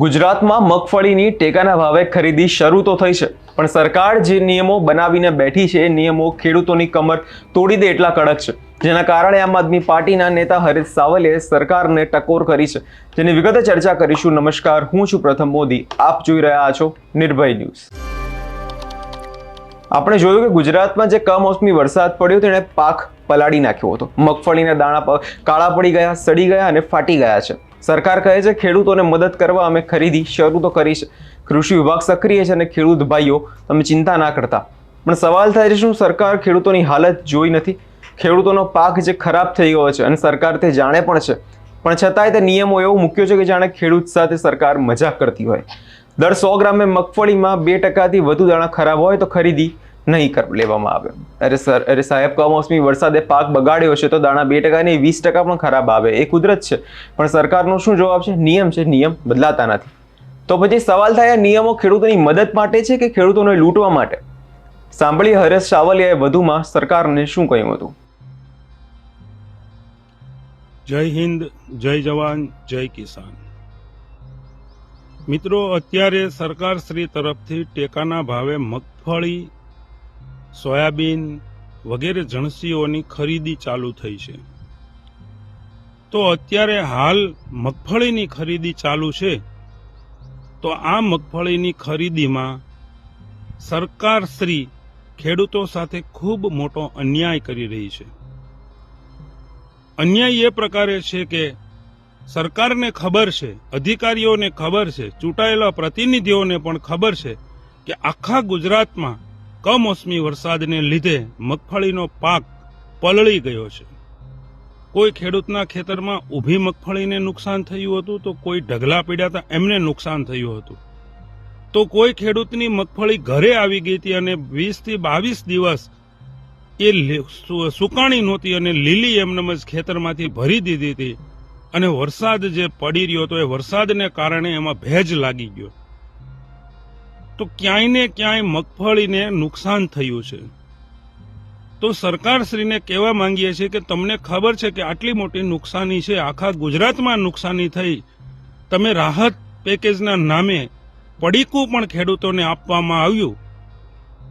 ગુજરાતમાં મગફળીની ટેકાના ભાવે ખરીદી શરૂ તો થઈ છે, પણ સરકાર જે નિયમો બનાવીને બેઠી છે, એ નિયમો ખેડૂતોની કમર તોડી દે એટલા કડક છે. જેના કારણે આમ આદમી પાર્ટીના નેતા હરીશ સાવલે સરકારને ટકોર કરી છે. જેની વિગતે ચર્ચા કરીશું. નમસ્કાર, હું છું પ્રથમ મોદી. આપ જોઈ રહ્યા છો નિર્ભય ન્યૂઝ. આપણે જોયું કે ગુજરાતમાં જે કમોસમી વરસાદ પડ્યો, તેણે પાક પલાળી નાખ્યો હતો. મગફળીના દાણા કાળા પડી ગયા, સડી ગયા અને ફાટી ગયા છે. સરકાર કહે છે, ખેડૂતોને મદદ કરવા અમે ખરીદી શરૂ તો કરી કૃષિ વિભાગ સક્રિય છે અને ખેડૂત ભાઈઓ, તમે ચિંતા ના કરતા. પણ સવાલ થાય છે, શું સરકાર ખેડૂતોની હાલત જોઈ નથી? ખેડૂતોનો પાક જે ખરાબ થઈ ગયો છે અને સરકાર તે જાણે પણ છે. પણ છતાંય તે નિયમો એવો મૂક્યો છે કે જાણે ખેડૂત સાથે સરકાર મજાક કરતી હોય. દર સો ગ્રામે મગફળીમાં બે ટકાથી વધુ દાણા ખરાબ હોય તો ખરીદી નહીં લેવામાં આવે. અરે સર, અરે સાહેબ, કમોસમી વરસાદે પાક બગાડ્યો છે તો દાણા બે ટકા નહીં વીસ ટકા પણ ખરાબ આવે. એ કુદરત છે. પણ સરકારનો શું જવાબ છે? નિયમ છે. નિયમ બદલાતા નથી. તો પછી સવાલ થાય નિયમો ખેડૂતોની મદદ માટે છે કે ખેડૂતોને લૂંટવા માટે? સાંભળી હરેશ સાવલિયાએ વધુમાં સરકારને શું કહ્યું હતું? જય હિન્દ, જય જવાન, જય કિસાન. મિત્રો, અત્યારે સરકાર શ્રી તરફથી ટેકાના ભાવે મગફળી સોયાબીન વગેરે જણસીઓની ખરીદી ચાલુ થઈ છે. તો અત્યારે હાલ મગફળીની ખરીદી ચાલુ છે. તો આ મગફળીની ખરીદીમાં સરકાર શ્રી ખેડૂતો સાથે ખૂબ મોટો અન્યાય કરી રહી છે. અન્યાય એ પ્રકારે છે કે સરકારને ખબર છે, અધિકારીઓને ખબર છે, ચૂંટાયેલા પ્રતિનિધિઓને પણ ખબર છે કે આખા ગુજરાતમાં કમોસમી વરસાદને લીધે મગફળીનો પાક પલળી ગયો છે. કોઈ ખેડૂતના ખેતરમાં ઊભી મગફળીને નુકસાન થયું હતું તો કોઈ ઢગલા પીડાતા એમને નુકસાન થયું હતું. તો કોઈ ખેડૂતની મગફળી ઘરે આવી ગઈ હતી અને વીસથી બાવીસ દિવસ એ સુકાણી નહોતી અને લીલી એમનેમ જ ખેતરમાંથી ભરી દીધી હતી. અને વરસાદ જે પડી રહ્યો હતો, એ વરસાદને કારણે એમાં ભેજ લાગી ગયો. તો ક્યાંય ને ક્યાંય મગફળીને નુકસાન થયું છે. તો સરકારશ્રીને કહેવા માંગીએ છીએ કે તમને ખબર છે કે આટલી મોટી નુકસાની છે, આખા ગુજરાતમાં નુકસાની થઈ. તમે રાહત પેકેજના નામે પડીકું પણ ખેડૂતોને આપવામાં આવ્યું.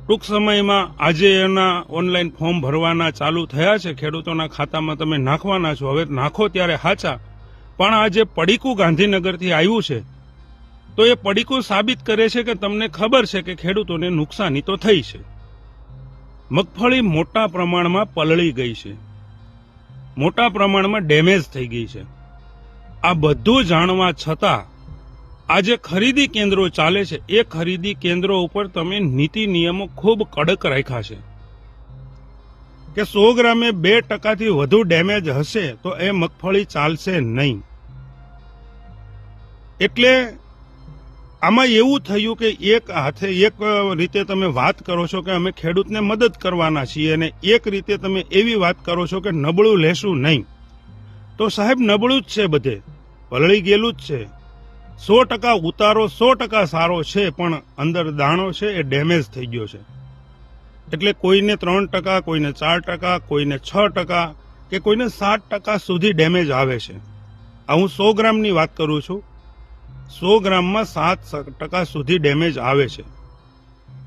ટૂંક સમયમાં આજે એના ઓનલાઈન ફોર્મ ભરવાના ચાલુ થયા છે, ખેડૂતોના ખાતામાં તમે નાખવાના છો. હવે નાખો ત્યારે હાચા. પણ આ જે પડીકું ગાંધીનગરથી આવ્યું છે. તો એ પડીકું સાબિત કરે છે કે તમને ખબર છે કે ખેડૂતોને નુકસાની તો થઈ છે. મગફળી મોટા પ્રમાણમાં પલળી ગઈ છે. મોટા પ્રમાણમાં ડેમેજ થઈ ગઈ છે. આ બધું જાણવા છતાં આ જે ખરીદી કેન્દ્રો ચાલે છે. એ ખરીદી કેન્દ્રો ઉપર તમે નીતિ નિયમો ખૂબ કડક રાખ્યા છે. કે સો ગ્રામે બે ટકાથી વધુ ડેમેજ હશે તો એ મગફળી ચાલશે નહીં. એટલે આમાં એવું થયું કે એક હાથે એક રીતે તમે વાત કરો છો કે અમે ખેડૂતને મદદ કરવાના છીએ અને એક રીતે તમે એવી વાત કરો છો કે નબળું લેશું નહીં. તો સાહેબ, નબળું જ છે બધે. પલળી ગયેલું જ છે. સો ટકા ઉતારો, સો ટકા સારો છે, પણ અંદર દાણો છે, એ ડેમેજ થઈ ગયો છે. એટલે કોઈને ત્રણ ટકા, કોઈને ચાર ટકા, કોઈને છ ટકા કે કોઈને સાત ટકા સુધી ડેમેજ આવે છે. આ હું સો ગ્રામની વાત કરું છું. સો ગ્રામમાં સાત ટકા સુધી ડેમેજ આવે છે.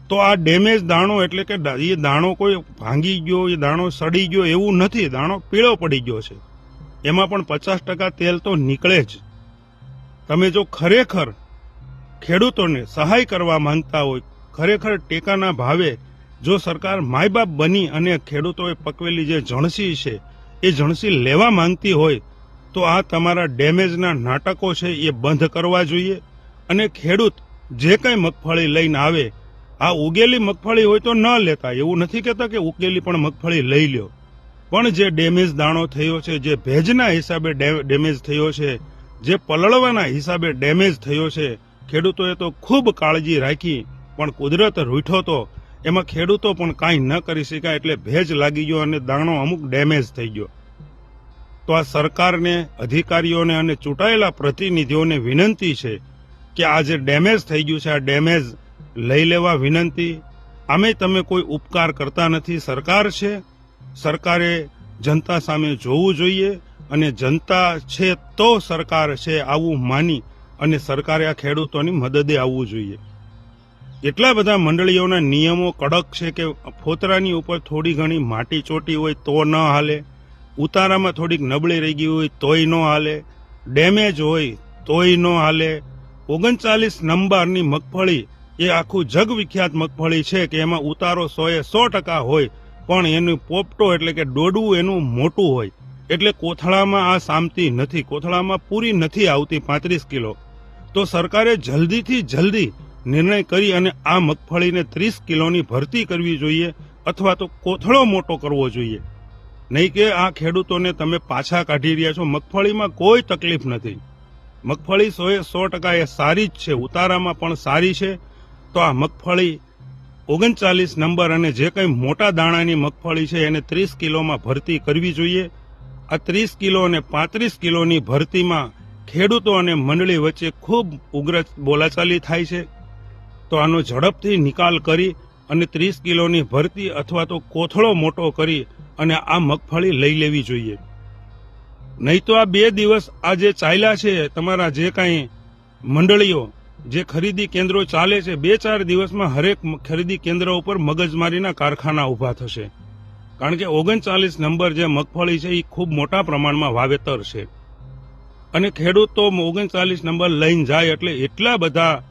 તો આ ડેમેજ દાણો એટલે કે એ દાણો કોઈ ભાંગી ગયો એ દાણો સડી ગયો એવું નથી, દાણો પીળો પડી ગયો છે. એમાં પણ પચાસ ટકા તેલ તો નીકળે જ. તમે જો ખરેખર ખેડૂતોને સહાય કરવા માંગતા હોય, ખરેખર ટેકાના ભાવે જો સરકાર માય બાપ બની અને ખેડૂતોએ પકવેલી જે જણસી છે, એ જણસી લેવા માંગતી હોય તો આ તમારા ડેમેજના નાટકો છે એ બંધ કરવા જોઈએ અને ખેડૂત જે કંઈ મગફળી લઈને આવે, આ ઉગેલી મગફળી હોય તો ન લેતા. એવું નથી કહેતા કે ઉગેલી પણ મગફળી લઈ લ્યો. પણ જે ડેમેજ દાણો થયો છે, જે ભેજના હિસાબે ડેમેજ થયો છે, જે પલળવાના હિસાબે ડેમેજ થયો છે, ખેડૂતોએ તો ખૂબ કાળજી રાખી, પણ કુદરત રૂઠો તો. એમાં ખેડૂતો પણ કાંઈ ન કરી શક્યા એટલે ભેજ લાગી ગયો અને દાણો અમુક ડેમેજ થઈ ગયો. તો આ સરકારને, અધિકારીઓને અને ચૂંટાયેલા પ્રતિનિધિઓને વિનંતી છે કે આ જે ડેમેજ થઈ ગયું છે. આ ડેમેજ લઈ લેવા વિનંતી. આમે તમે કોઈ ઉપકાર કરતા નથી. સરકાર છે. સરકારે જનતા સામે જોવું જોઈએ અને જનતા છે તો સરકાર છે આવું માની અને સરકારે આ ખેડૂતોની મદદે આવવું જોઈએ. એટલા બધા મંડળીઓના નિયમો કડક છે કે ફોતરાની ઉપર થોડી ઘણી માટી ચોટી હોય તો ન હાલે. ઉતારામાં થોડીક નબળી રહી ગઈ હોય તોય ન હાલે, ડેમેજ હોય તોય ન હાલે. ઓગણચાલીસ નંબરની મગફળી એ આખું જગ વિખ્યાત મગફળી છે કે એમાં ઉતારો સોએ સો ટકા હોય, પણ એનું પોપટો એટલે કે દોડવું એનું મોટું હોય. એટલે કોથળામાં આ સામતી નથી, કોથળામાં પૂરી નથી આવતી પાંત્રીસ કિલો. તો સરકારે જલ્દીથી જલ્દી નિર્ણય કરી અને આ મગફળીને ત્રીસ કિલોની ભરતી કરવી જોઈએ, અથવા તો કોથળો મોટો કરવો જોઈએ. નહીં કે આ ખેડૂતોને તમે પાછા કાઢી રહ્યા છો. મગફળીમાં કોઈ તકલીફ નથી. મગફળી સોએ સો ટકા એ સારી જ છે. ઉતારામાં પણ સારી છે. તો આ મગફળી ઓગણચાલીસ નંબર અને જે કંઈ મોટા દાણાની મગફળી છે, એને ત્રીસ કિલોમાં ભરતી કરવી જોઈએ. આ ત્રીસ કિલો અને પાંત્રીસ કિલોની ભરતીમાં ખેડૂતો અને મંડળી વચ્ચે ખૂબ ઉગ્ર બોલાચાલી થાય છે. તો આનો ઝડપથી નિકાલ કરી અને ત્રીસ કિલોની ભરતી અથવા તો કોથળો મોટો કરી અને આ મગફળી લઈ લેવી જોઈએ. નહીં તો આ બે દિવસ આ જે ચાલ્યા છે, તમારા જે કાંઈ મંડળીઓ, જે ખરીદી કેન્દ્રો ચાલે છે, બે ચાર દિવસમાં હરેક ખરીદી કેન્દ્ર ઉપર મગજમારીના કારખાના ઊભા થશે. કારણ કે ઓગણચાલીસ નંબર જે મગફળી છે એ ખૂબ મોટા પ્રમાણમાં વાવેતર છે. અને ખેડૂતો ઓગણચાલીસ નંબર લઈને જાય એટલે એટલા બધા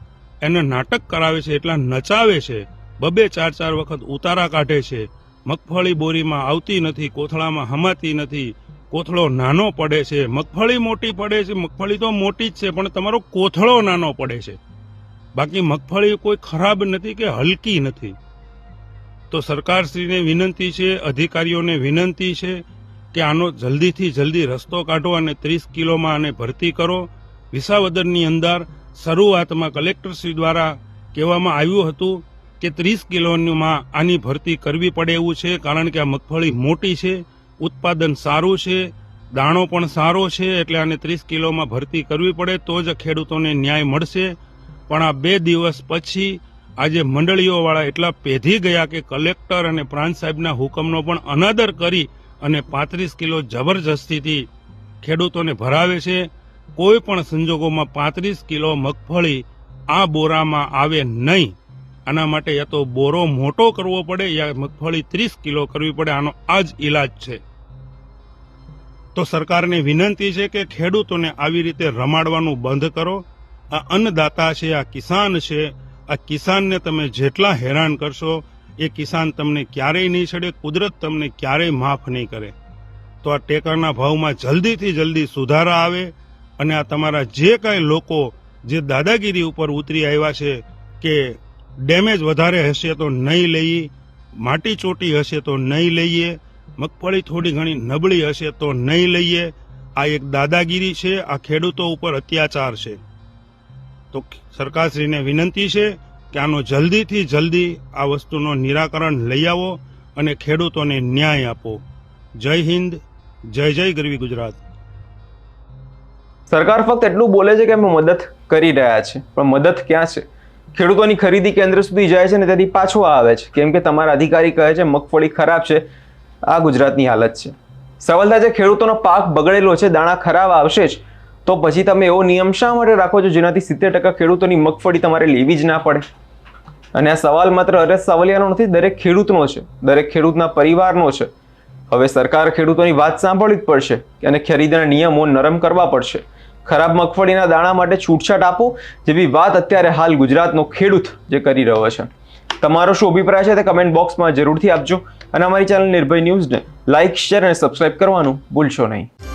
એને નાટક કરાવે છે, એટલા નચાવે છે બબે ચાર ચાર વખત ઉતારા કાઢે છે. મગફળી બોરીમાં આવતી નથી, કોથળામાં હમાતી નથી. કોથળો નાનો પડે છે. મગફળી મોટી પડે છે. મગફળી તો મોટી જ છે, પણ તમારો કોથળો નાનો પડે છે. બાકી મગફળી કોઈ ખરાબ નથી કે હલકી નથી. તો સરકારશ્રીને વિનંતી છે, અધિકારીઓને વિનંતી છે કે આનો જલ્દીથી જલ્દી રસ્તો કાઢો અને ત્રીસ કિલોમાં આને ભરતી કરો. વિસાવદરની અંદર શરૂઆતમાં કલેક્ટરશ્રી દ્વારા કહેવામાં આવ્યું હતું કે ત્રીસ કિલોમાં આની ભરતી કરવી પડે એવું છે, કારણ કે આ મગફળી મોટી છે, ઉત્પાદન સારું છે, દાણો પણ સારો છે, એટલે આને ત્રીસ કિલોમાં ભરતી કરવી પડે, તો જ ખેડૂતોને ન્યાય મળશે. પણ આ બે દિવસ પછી આજે મંડળીઓવાળા એટલા પેધી ગયા કે કલેક્ટર અને પ્રાંત સાહેબના હુકમનો પણ અનાદર કરી અને પાંત્રીસ કિલો જબરજસ્તીથી ખેડૂતોને ભરાવે છે. કોઈ પણ સંજોગોમાં પાંત્રીસ કિલો મગફળી આ બોરામાં આવે નહીં. આના માટે યા તો બોરો મોટો કરવો પડે યા મગફળી ત્રીસ કિલો કરવી પડે, આનો આ જ ઈલાજ છે. તો સરકારને વિનંતી છે કે ખેડૂતોને આવી રીતે રમાડવાનું બંધ કરો. આ અન્નદાતા છે, આ કિસાન છે, આ કિસાનને તમે જેટલા હેરાન કરશો, એ કિસાન તમને ક્યારેય નહીં છડે, કુદરત તમને ક્યારેય માફ નહીં કરે. તો આ ટેકાના ભાવમાં જલ્દીથી જલ્દી સુધારા આવે અને આ તમારા જે કાંઈ લોકો જે દાદાગીરી ઉપર ઉતરી આવ્યા છે કે ડેમેજ વધારે હશે તો નહીં લઈએ માટી ચોટી હશે તો નહીં લઈએ, મગફળી થોડી ઘણી નબળી હશે તો નહીં લઈએ. આ એક દાદાગીરી છે, આ ખેડૂતો ઉપર અત્યાચાર છે. તો સરકારશ્રીને વિનંતી છે કે આનો જલ્દીથી જલ્દી આ વસ્તુનો નિરાકરણ લઈ આવો અને ખેડૂતોને ન્યાય આપો. જય હિન્દ, જય જય ગરવી ગુજરાત. સરકાર ફક્ત એટલું બોલે છે કે અમે મદદ કરી રહ્યા છે પણ મદદ ક્યાં છે? ખેડૂતોની ખરીદી કેન્દ્ર સુધી જાય છે ને ત્યાંથી પાછો આવે છે. કેમ કે તમારા અધિકારી કહે છે, મગફળી ખરાબ છે. આ ગુજરાતની હાલત છે. સવાલ થાય છે, ખેડૂતોનો પાક બગડેલો છે, દાણા ખરાબ આવશે જ. તો પછી તમે એવો નિયમ શા માટે રાખો છો જેનાથી સિત્તેર ટકા ખેડૂતોની મગફળી તમારે લેવી જ ના પડે? અને આ સવાલ માત્ર અરસ સાવલિયાનો નથી, દરેક ખેડૂતનો છે. દરેક ખેડૂતના પરિવારનો છે. હવે સરકાર ખેડૂતોની વાત સાંભળવી જ પડશે અને ખરીદીના નિયમો નરમ કરવા પડશે. ખરાબ મગફળીના દાણા માટે છૂટછાટ આપો જેવી વાત અત્યારે હાલ ગુજરાતનો ખેડૂત જે કરી રહ્યો છે. તમારો શું અભિપ્રાય છે તે કમેન્ટ બોક્સમાં જરૂરથી આપજો અને અમારી ચેનલ નિર્ભય ન્યૂઝને લાઇક શેર અને સબસ્ક્રાઇબ કરવાનું ભૂલશો નહીં.